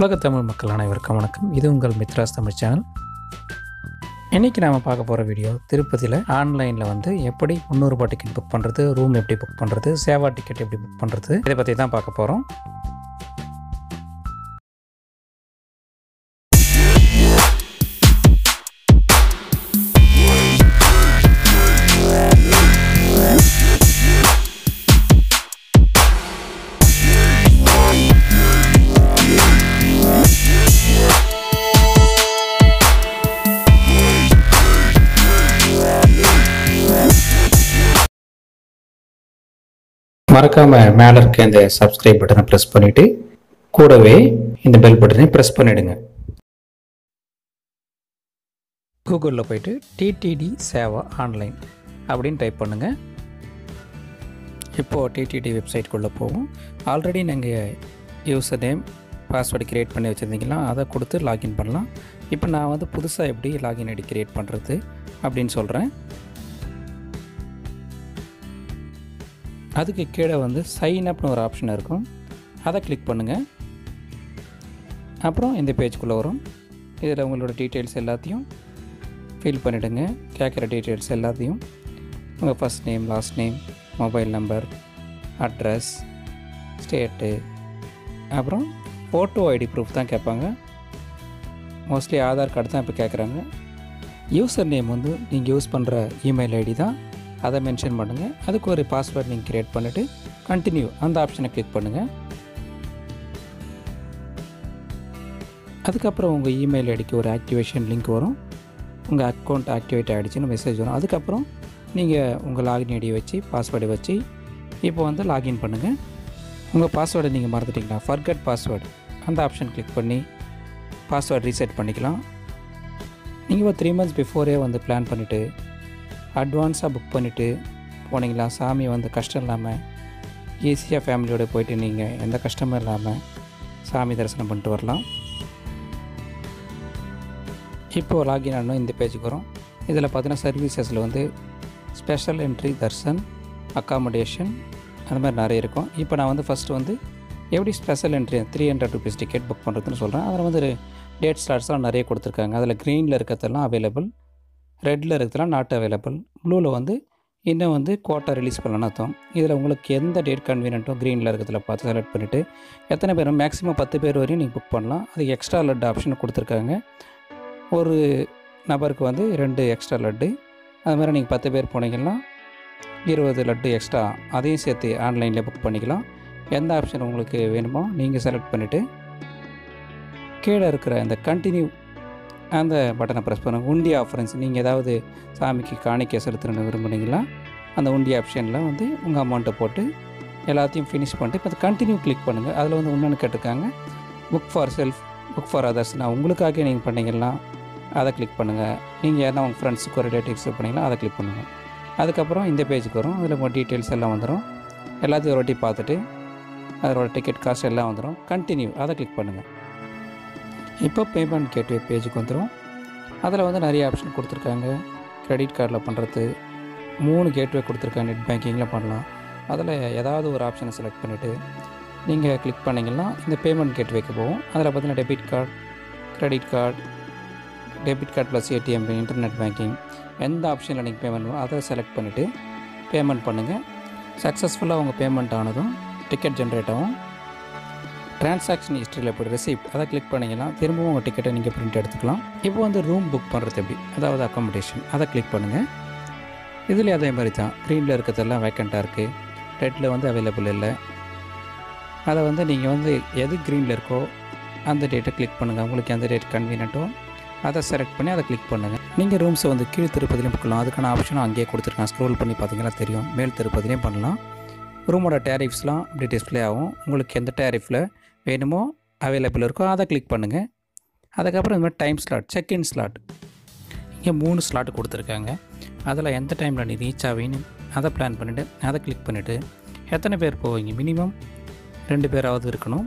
உலக தமிழ் மக்கள் அனைவருக்கும் வணக்கம். இது உங்கள் மித்ராஸ் தமிழ் சேனல். இன்றைக்கி நாம் பார்க்க போகிற வீடியோ திருப்பதியில் ஆன்லைனில் வந்து எப்படி முந்நூறுபா டிக்கெட் புக் பண்ணுறது ரூம் எப்படி புக் பண்ணுறது சேவா டிக்கெட் எப்படி புக் பண்ணுறது இதை பற்றி தான் பார்க்க போகிறோம் மறக்காமல் மேலே இருக்க இந்த சப்ஸ்கிரைப் பட்டனை ப்ரெஸ் பண்ணிவிட்டு கூடவே இந்த பெல் பட்டனை ப்ரெஸ் பண்ணிவிடுங்க கூகுளில் போயிட்டு டிடிடி சேவா ஆன்லைன் அப்படின்னு டைப் பண்ணுங்கள் இப்போது டிடிடி வெப்சைட்குள்ளே போவோம். ஆல்ரெடி நீங்கள் யூசர் நேம் பாஸ்வேர்டு க்ரியேட் பண்ணி வச்சுருந்தீங்கன்னா அதை கொடுத்து லாகின் பண்ணலாம். இப்போ நான் வந்து புதுசாக எப்படி லாகின் ஐடி க்ரியேட் பண்ணுறது அப்படின்னு சொல்கிறேன் அதுக்கு கீழே வந்து சைன் அப்னு ஒரு ஆப்ஷன் இருக்கும். அதை கிளிக் பண்ணுங்கள் அப்புறம் இந்த பேஜ்குள்ளே வரும். இதில் உங்களோட டீட்டெயில்ஸ் எல்லாத்தையும் ஃபில் பண்ணிவிடுங்க கேட்குற டீட்டெயில்ஸ் எல்லாத்தையும். உங்கள் first name last name mobile number address state அப்புறம் ஃபோட்டோ ஐடி ப்ரூஃப் தான் கேட்பாங்க. மோஸ்ட்லி ஆதார் கார்டு தான் இப்போ கேட்குறாங்க. யூசர் நேம் வந்து நீங்கள் யூஸ் பண்ணுற இமெயில் ஐடி தான். அதை மென்ஷன் பண்ணுங்கள் அதுக்கு ஒரு பாஸ்வேர்ட் நீங்கள் க்ரியேட் பண்ணிவிட்டு கண்டினியூ அந்த ஆப்ஷனை கிளிக் பண்ணுங்கள் அதுக்கப்புறம் உங்கள் இமெயில் ஐடிக்கு ஒரு ஆக்டிவேஷன் லிங்க் வரும். உங்கள் அக்கௌண்ட் ஆக்டிவேட் ஆகிடுச்சின்னு மெசேஜ் வரும். அதுக்கப்புறம் நீங்கள் உங்கள் லாகின் ஐடியை வச்சு பாஸ்வேர்டை வச்சு இப்போ வந்து லாகின் பண்ணுங்கள் உங்கள் பாஸ்வேர்டை நீங்கள் மறந்துட்டிங்களா? ஃபர்கட் பாஸ்வேர்டு அந்த ஆப்ஷன் கிளிக் பண்ணி பாஸ்வேர்டு ரீசெட் பண்ணிக்கலாம். நீங்கள் ஒரு த்ரீ மந்த்ஸ் பிஃபோரே வந்து பிளான் பண்ணிவிட்டு அட்வான்ஸாக புக் பண்ணிவிட்டு போனீங்களா? சாமி வந்து கஷ்டம் இல்லாமல் ஈஸியாக ஃபேமிலியோடு போயிட்டு நீங்கள் எந்த கஷ்டமும் இல்லாமல் சாமி தரிசனம் பண்ணிட்டு வரலாம். இப்போது லாகின் ஆனோம் இந்த பேஜுக்கு வரும். இதில் பார்த்தீங்கன்னா சர்வீசஸில் வந்து ஸ்பெஷல் என்ட்ரி தர்சன் அக்காமடேஷன் அந்த மாதிரி நிறைய இருக்கும். இப்போ நான் வந்து ஃபஸ்ட்டு வந்து எப்படி special entry three hundred rupees ticket book பண்ணுறதுன்னு சொல்கிறேன் அதில் வந்து டேட் ஸ்லாட்ஸ்லாம் நிறைய கொடுத்துருக்காங்க. அதில் க்ரீனில் இருக்கிறதெல்லாம் அவைலபிள் ரெட்டில் இருக்கிறதுலாம் நாட் அவைலபிள் ப்ளூவில் வந்து இன்னும் வந்து கோட்டை ரிலீஸ் பண்ணலான்னு அர்த்தம். இதில் உங்களுக்கு எந்த டேட் கன்வீனியன்ட்டோ க்ரீனில் இருக்கிறதுல பார்த்து செலக்ட் பண்ணிவிட்டு எத்தனை பேர் மேக்ஸிமம் பத்து பேர் வரையும் நீங்கள் புக் பண்ணலாம். அதுக்கு எக்ஸ்ட்ரா லட்டு ஆப்ஷன் கொடுத்துருக்காங்க. ஒரு நபருக்கு வந்து ரெண்டு எக்ஸ்ட்ரா லட்டு. அது மாதிரி நீங்கள் பத்து பேர் போனீங்கன்னா இருபது லட்டு எக்ஸ்ட்ரா அதையும் சேர்த்து ஆன்லைனில் புக் பண்ணிக்கலாம். எந்த ஆப்ஷன் உங்களுக்கு வேணுமோ நீங்கள் செலக்ட் பண்ணிவிட்டு கீழே இருக்கிற இந்த கண்டினியூ அந்த பட்டனை ப்ரெஸ் பண்ணுங்கள் உண்டி ஆஃபரன்ஸ் நீங்கள் ஏதாவது சாமிக்கு காணிக்கை செலுத்தணும்னு விரும்புனீங்களா? அந்த உண்டி ஆப்ஷனில் வந்து உங்கள் அமௌண்ட்டை போட்டு எல்லாத்தையும் ஃபினிஷ் பண்ணிட்டு இப்போ கண்டினியூ கிளிக் பண்ணுங்கள் அதில் வந்து ஒன்றுன்னு கேட்டிருக்காங்க. Book for self book for others நான் உங்களுக்காக நீங்கள் பண்ணீங்கன்னா அதை கிளிக் பண்ணுங்கள் நீங்கள் யாரும் உங்கள் ஃப்ரெண்ட்ஸுக்கு ரிலேட்டிவ்ஸுக்கு பண்ணிங்கன்னா அதை கிளிக் பண்ணுங்கள் அதுக்கப்புறம் இந்த பேஜுக்கு வரும். அதில் உங்கள் டீட்டெயில்ஸ் எல்லாம் வந்துடும் எல்லாத்தையும் ஒரு வாட்டி பார்த்துட்டு அதோட டிக்கெட் காஸ்ட் எல்லாம் வந்துடும் கண்டினியூ அதை கிளிக் பண்ணுங்கள் இப்போ பேமெண்ட் கேட்வே பேஜுக்கு வந்துடும் அதில் வந்து நிறைய ஆப்ஷன் கொடுத்துருக்காங்க. கிரெடிட் கார்டில் பண்ணுறது மூணு கேட்வே கொடுத்துருக்காங்க நெட் பேங்கிங்கில் பண்ணலாம். அதில் ஏதாவது ஒரு ஆப்ஷனை செலக்ட் பண்ணிவிட்டு நீங்கள் கிளிக் பண்ணிங்கன்னா இந்த பேமெண்ட் கேட்வேக்கு போகும். அதில் பார்த்தீங்கன்னா debit card credit card debit card plus ATM internet banking எந்த ஆப்ஷனில் நீங்கள் பேமெண்ட் பண்ணணும் அதை செலக்ட் பண்ணிவிட்டு பேமெண்ட் பண்ணுங்கள் சக்ஸஸ்ஃபுல்லாக உங்கள் பேமெண்ட் ஆனதும் டிக்கெட் ஜென்ரேட் ஆகும். டிரான்சாக்ஷன் ஹிஸ்ட்ரியில் போய் ரிசிப்ட் அதை கிளிக் பண்ணிங்கன்னா திரும்பவும் உங்கள் டிக்கெட்டை நீங்கள் பிரிண்ட் எடுத்துக்கலாம். இப்போ வந்து ரூம் புக் பண்ணுறது எப்படி? அதாவது அக்காமடேஷன் அதை கிளிக் பண்ணுங்கள் இதில் அதே மாதிரி தான். க்ரீனில் இருக்கிறதெல்லாம் வேக்கண்ட்டாக இருக்குது ரெட்டில் வந்து அவைலபிள் இல்லை. அதை வந்து நீங்கள் வந்து எது க்ரீனில் இருக்கோ அந்த டேட்டை கிளிக் பண்ணுங்கள் உங்களுக்கு எந்த டேட் கன்வீனியன்ட்டோ அதை செலக்ட் பண்ணி அதை கிளிக் பண்ணுங்கள் நீங்கள் ரூம்ஸை வந்து கீழ் திருப்பதிலையும் புக்கலாம் அதுக்கான ஆப்ஷனும் அங்கேயே கொடுத்துருக்கான். ஸ்க்ரோல் பண்ணி பார்த்தீங்கன்னா தெரியும். மேல் திருப்பதிலையும் பண்ணலாம். ரூமோட டேரிஃப்ஸ்லாம் அப்படி டிஸ்ப்ளே ஆகும். உங்களுக்கு எந்த டேரிஃபில் வேணுமோ அவைலபிள் இருக்கோ அதை கிளிக் பண்ணுங்கள் அதுக்கப்புறம் இந்த மாதிரி டைம் ஸ்லாட் செகண்ட் ஸ்லாட் இங்கே மூணு ஸ்லாட் கொடுத்துருக்காங்க. அதில் எந்த டைமில் நீ ரீச் ஆவீன்னு அதை பிளான் பண்ணிவிட்டு அதை கிளிக் பண்ணிவிட்டு எத்தனை பேர் போவீங்க? மினிமம் ரெண்டு பேராவது இருக்கணும்.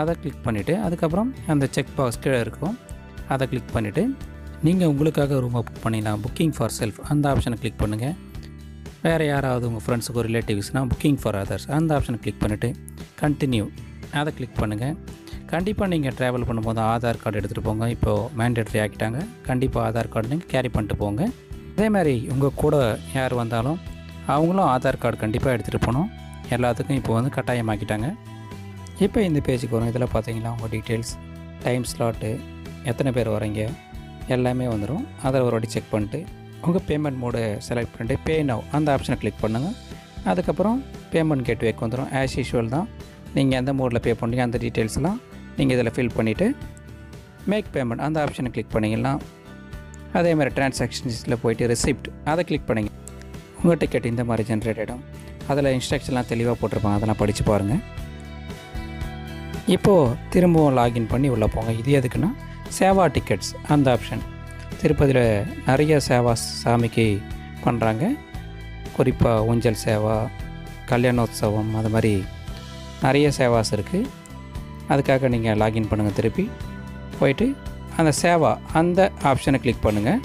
அதை கிளிக் பண்ணிவிட்டு அதுக்கப்புறம் அந்த செக் பாக்ஸ் கீழே இருக்கும். அதை கிளிக் பண்ணிவிட்டு நீங்கள் உங்களுக்காக ரூமை புக் பண்ணிடலாம். புக்கிங் ஃபார் செல்ஃப் அந்த ஆப்ஷனை கிளிக் பண்ணுங்கள் வேறு யாராவது உங்கள் ஃப்ரெண்ட்ஸுக்கு ரிலேட்டிவ்ஸ்னால் புக்கிங் ஃபார் அதர்ஸ் அந்த ஆப்ஷனை கிளிக் பண்ணிவிட்டு கண்டினியூ அதை கிளிக் பண்ணுங்கள் கண்டிப்பாக நீங்கள் ட்ராவல் பண்ணும்போது ஆதார் கார்டு எடுத்துகிட்டு போங்க. இப்போது மேண்டேட்ரி ஆக்கிட்டாங்க. கண்டிப்பாக ஆதார் கார்டு நீங்கள் கேரி பண்ணிட்டு போங்க. அதே மாதிரி உங்கள் கூட யார் வந்தாலும் அவங்களும் ஆதார் கார்டு கண்டிப்பாக எடுத்துகிட்டு போகணும். எல்லாத்துக்கும் இப்போ வந்து கட்டாயமாக்கிட்டாங்க. இப்போ இந்த பேஜுக்கு வரும். இதில் பார்த்தீங்கன்னா உங்கள் டீட்டெயில்ஸ் டைம் ஸ்லாட்டு எத்தனை பேர் வரீங்க எல்லாமே வந்துடும் அதை ஒரு வாட்டி செக் பண்ணிட்டு உங்கள் பேமெண்ட் மோடை செலக்ட் பண்ணிட்டு பே நவ் அந்த ஆப்ஷனை கிளிக் பண்ணுங்கள் அதுக்கப்புறம் பேமெண்ட் கேட்வேக்கு வந்துடும் ஆஸ் யூஷுவல் தான். நீங்கள் எந்த மோடில் பே பண்ணுறீங்க அந்த டீட்டெயில்ஸ்லாம் நீங்கள் இதில் ஃபில் பண்ணிவிட்டு மேக் பேமெண்ட் அந்த ஆப்ஷனை கிளிக் பண்ணிங்கன்னா அதே மாதிரி டிரான்சாக்ஷன்ஸில் போயிட்டு ரிசிப்ட் அதை கிளிக் பண்ணிங்க. உங்கள் டிக்கெட் இந்த மாதிரி ஜென்ரேட் ஆகிடும் அதில் இன்ஸ்ட்ரக்ஷன்லாம் தெளிவாக போட்டிருப்பாங்க. அதெல்லாம் படித்து பாருங்கள் இப்போது திரும்பவும் லாகின் பண்ணி உள்ளே போங்க. இது எதுக்குன்னா சேவா டிக்கெட்ஸ் அந்த ஆப்ஷன் திருப்பதியில் நிறைய சேவா சாமிக்கு பண்ணுறாங்க குறிப்பாக ஊஞ்சல் சேவா கல்யாணோத்சவம் அது மாதிரி நிறைய சேவாஸ் இருக்குது அதுக்காக நீங்கள் லாகின் பண்ணுங்கள் திருப்பி. போயிட்டு அந்த சேவா அந்த ஆப்ஷனை கிளிக் பண்ணுங்கள்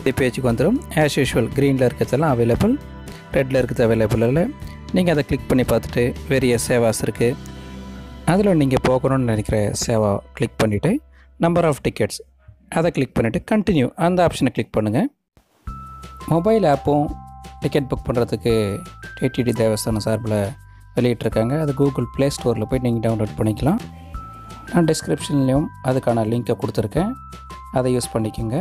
இது பேஜுக்கு வந்துடும் ஆஸ் யூஷுவல் க்ரீனில் இருக்கிறதெல்லாம் அவைலபிள் ரெட்டில் இருக்கிறது அவைலபிள் இல்லை. நீங்கள் அதை கிளிக் பண்ணி பார்த்துட்டு வெறிய சேவாஸ் இருக்குது அதில் நீங்கள் போகணும்னு நினைக்கிற சேவா கிளிக் பண்ணிவிட்டு நம்பர் ஆஃப் டிக்கெட்ஸ் அதை கிளிக் பண்ணிவிட்டு கண்டினியூ அந்த ஆப்ஷனை கிளிக் பண்ணுங்கள் மொபைல் ஆப்பும் டிக்கெட் புக் பண்ணுறதுக்கு டிடிடி தேவஸ்தானம் சார்பில் வெளியிட்டிருக்காங்க. அது கூகுள் ப்ளே ஸ்டோரில் போய் நீங்கள் டவுன்லோட் பண்ணிக்கலாம். நான் டிஸ்கிரிப்ஷன்லேயும் அதுக்கான லிங்க்கை கொடுத்துருக்கேன். அதை யூஸ் பண்ணிக்கோங்க.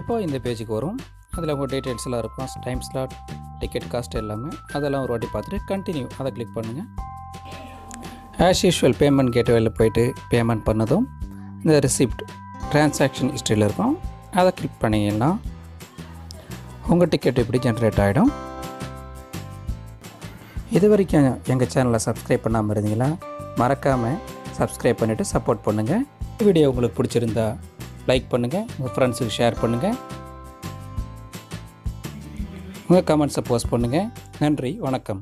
இப்போ இந்த பேஜுக்கு வரும். அதில் உங்கள் டீட்டெயில்ஸ்லாம் இருக்கும். டைம் ஸ்லாட் டிக்கெட் காஸ்ட் எல்லாமே. அதெல்லாம் ஒரு வாட்டி பார்த்துட்டு கண்டினியூ அதை கிளிக் பண்ணுங்கள் ஆஸ் யூஷுவல் பேமெண்ட் கேட்வேல போயிட்டு பேமெண்ட் பண்ணதும் இந்த ரிசிப்ட் டிரான்சாக்ஷன் ஹிஸ்ட்ரியில் இருக்கும். அதை கிளிக் பண்ணிங்கன்னா உங்கள் டிக்கெட் இப்படி ஜென்ரேட் ஆகிடும் இது வரைக்கும் எங்கள் சேனலை சப்ஸ்கிரைப் பண்ணாமல் இருந்தீங்களா மறக்காமல் சப்ஸ்கிரைப் பண்ணிவிட்டு சப்போர்ட் பண்ணுங்கள் வீடியோ உங்களுக்கு பிடிச்சிருந்தா லைக் பண்ணுங்கள் உங்கள் ஃப்ரெண்ட்ஸுக்கு ஷேர் பண்ணுங்கள் உங்கள் கமெண்ட்ஸை போஸ்ட் பண்ணுங்கள் நன்றி வணக்கம்.